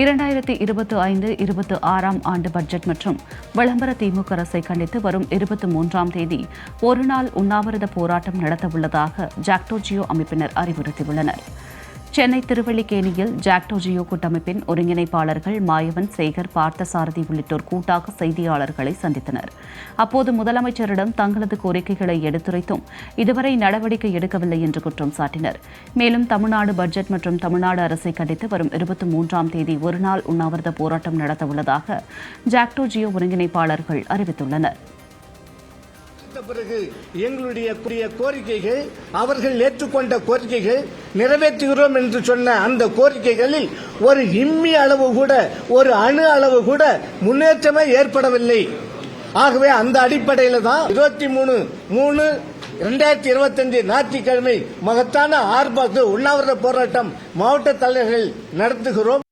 இரண்டாயிரத்தி இருபத்தி ஐந்து இருபத்தி ஆறாம் ஆண்டு பட்ஜெட் மற்றும் விளம்பர திமுக அரசை கண்டித்து வரும் இருபத்தி மூன்றாம் தேதி ஒருநாள் உண்ணாவிரத போராட்டம் நடத்தவுள்ளதாக ஜாக்டோ ஜியோ அமைப்பினர் அறிவுறுத்தியுள்ளனர். சென்னை திருவள்ளிக்கேணியில் ஜாக்டோ ஜியோ கூட்டமைப்பின் ஒருங்கிணைப்பாளர்கள் மாயவன் சேகர் பார்த்தசாரதி உள்ளிட்டோர் கூட்டாக செய்தியாளர்களை சந்தித்தனர். அப்போது முதலமைச்சரிடம் தங்களது கோரிக்கைகளை எடுத்துரைத்தும் இதுவரை நடவடிக்கை எடுக்கவில்லை என்று குற்றம் சாட்டினர். மேலும் தமிழ்நாடு பட்ஜெட் மற்றும் தமிழ்நாடு அரசை கண்டித்து வரும் இருபத்தி மூன்றாம் தேதி ஒருநாள் உண்ணாவிரத போராட்டம் நடத்தவுள்ளதாக ஜாக்டோ ஜியோ ஒருங்கிணைப்பாளர்கள் அறிவித்துள்ளனர். கொடுத்த பிறகு எங்களுடைய கூறிய கோரிக்கைகள் அவர்கள் ஏற்றுக்கொண்ட கோரிக்கைகள் நிறைவேற்றுகிறோம் என்று சொன்ன அந்த கோரிக்கைகளில் ஒரு இம்மி அளவு கூட ஒரு அணு அளவு கூட முன்னேற்றமே ஏற்படவில்லை. ஆகவே அந்த அடிப்படையில் தான் இருபத்தி மூணு மூணு இரண்டாயிரத்தி இருபத்தஞ்சு ஞாயிற்றுக்கிழமை மகத்தான ஆர்ப்பாக்க உண்ணாவிரத போராட்டம் மாவட்ட தலைவர்கள் நடத்துகிறோம்.